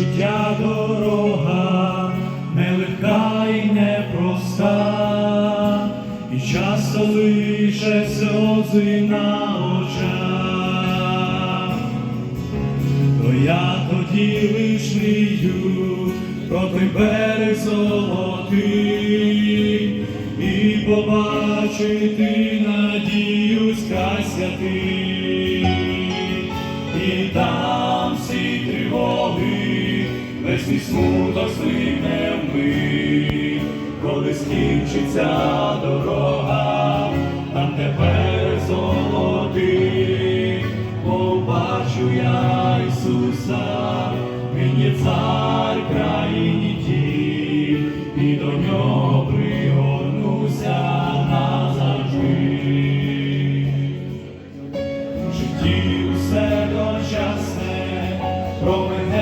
життя дорога, нелегка і непроста, і часто лише сльози на очах, то я тоді лиш мрію про той берег золотий, і побачити надіюсь край святий, і там всі тривоги, весь мій смуток зникне вмить, коли скінчиться дорога, там тепер золотий, побачу я Ісуса, є цар країні тій, і до нього going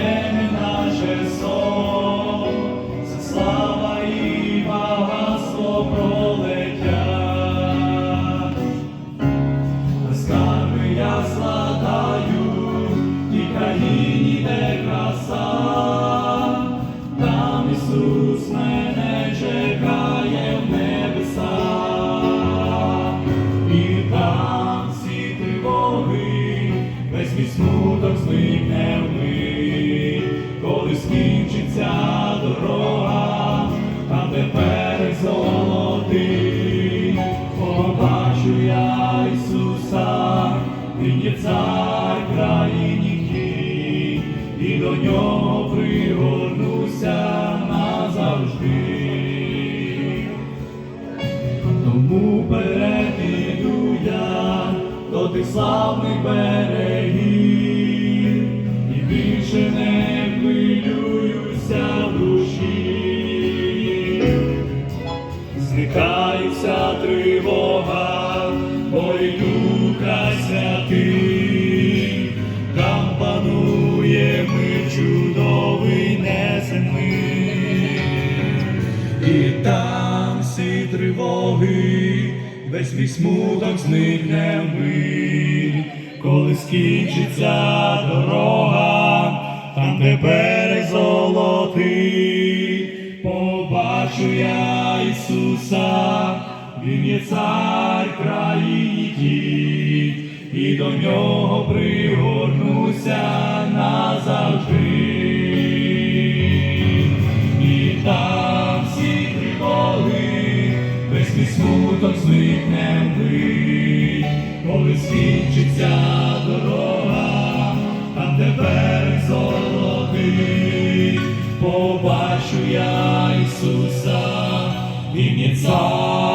коли дорога, там тепер золотий, побачу я Ісуса, Він є цар країні і до нього пригорнуся назавжди. Тому вперед іду я до тих славних берегів, Зникає вся тривога, бо йду край святий, там панує мир чудовий неземний. І там всі тривоги, весь мій смуток зникне вмить, коли скінчиться дорога, там де Ісуса, Він є цар країні і до нього пригорнуся назавжди. І там всі тривоги, весь мій смуток зникне вмить, коли скінчиться дорога, там тепер золотий, побачу я Ісуса, Він є цар